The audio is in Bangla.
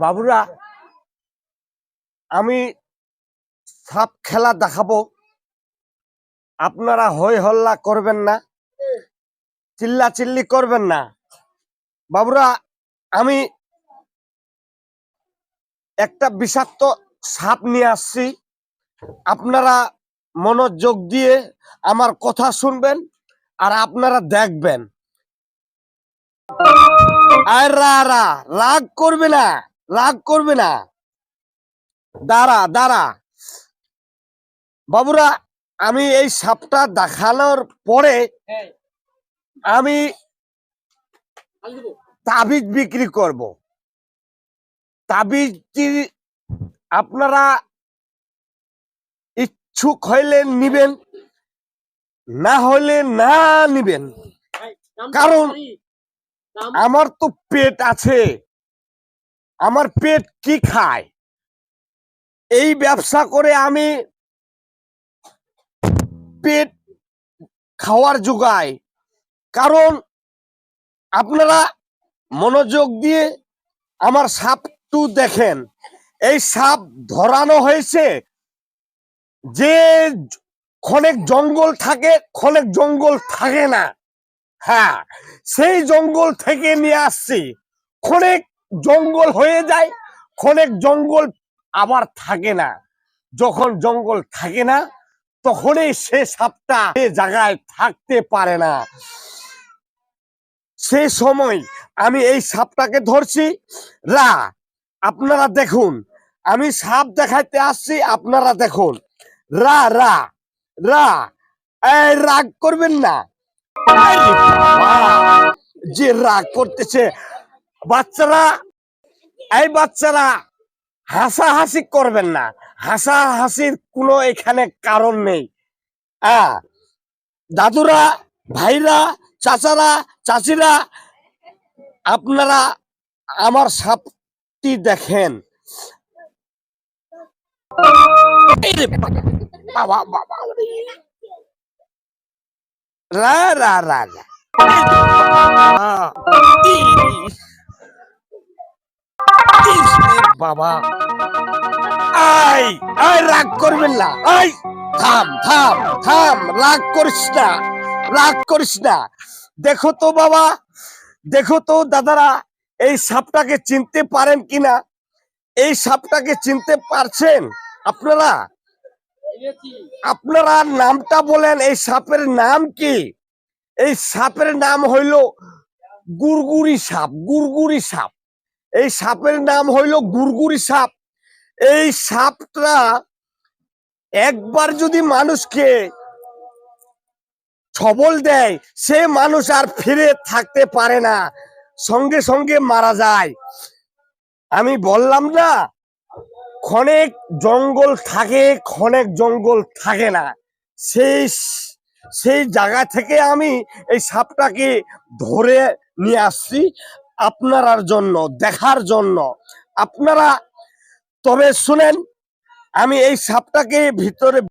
বাবুরা, আমি সাপ খেলা দেখাবো। আপনারা হই হল্লা করবেন না, চিল্লা চিল্লি করবেন না। বাবুরা, আমি একটা বিষাক্ত সাপ নিয়ে আসছি। আপনারা মনোযোগ দিয়ে আমার কথা শুনবেন আর আপনারা দেখবেন। আর রাগ করবে না। রাগ করবে না। দাঁড়া দাঁড়া। বাবুরা আমি এই সাপটা দেখানোর পরে আমি তাবিজ বিক্রি করব। তাবিজ আপনারা ইচ্ছুক হইলে নিবেন না হইলে না নিবেন। কারণ আমার তো পেট আছে। আমার পেট কি খায়? এই ব্যবসা করে আমি পেট খাওয়ার যোগাই কারণ আপনারা মনোযোগ দিয়ে আমার সাপটু দেখেন। এই সাপ ধরানো হয়েছে। যে ক্ষণেক জঙ্গল থাকে, ক্ষণেক জঙ্গল থাকে না। হ্যাঁ সেই জঙ্গল থেকে নিয়ে আসছি। ক্ষণেক জঙ্গল হয়ে যায়, ক্ষণেক জঙ্গল আবার থাকে না। যখন জঙ্গল থাকে না, তখনই সে সাপটা সে জায়গায় থাকতে পারে না। সেই সময় আমি এই সাপটাকে ধরছি। রা আপনারা দেখুন, আমি সাপ দেখাইতে আসছি, আপনারা দেখুন। রা রা রা রাগ করবেন না। যে রাগ করতেছে বাচ্চারা, এই বাচ্চারা হাসাহাসি করবেন না। হাসাহাসির কোনো এখানে কারণ নেই। হ্যাঁ দাদুরা, ভাইরা, চাচারা, চাচিরা, আপনারা আমার সাপটি দেখেন। রে রে। রা রা বাবা। আই আই রাগ করবেন না। আই থাম থাম থাম, রাগ করিস না, রাগ করিস না। দেখো তো বাবা, দেখো তো দাদারা, এই সাপটাকে চিনতে পারেন কিনা? এই সাপটাকে চিনতে পারছেন আপনারা? আপনারা নামটা বলেন, এই সাপের নাম কি? এই সাপের নাম হইল গুরগুরি সাপ গুরগুরি সাপ। এই সাপের নাম হইল গুরগুরি সাপ। এই সাপটা একবার যদি মানুষকে ছবল দেয়, সে মানুষ আর ফিরে থাকতে পারে না, সঙ্গে সঙ্গে মারা যায়। আমি বললাম না, ক্ষণেক জঙ্গল থাকে, ক্ষণেক জঙ্গল থাকে না। সেই সেই জায়গা থেকে আমি এই সাপটাকে ধরে নিয়ে আসছি। আপনারার জন্য দেখার জন্য। আপনারা তবে শুনেন আমি এই সাপটাকে ভিতরে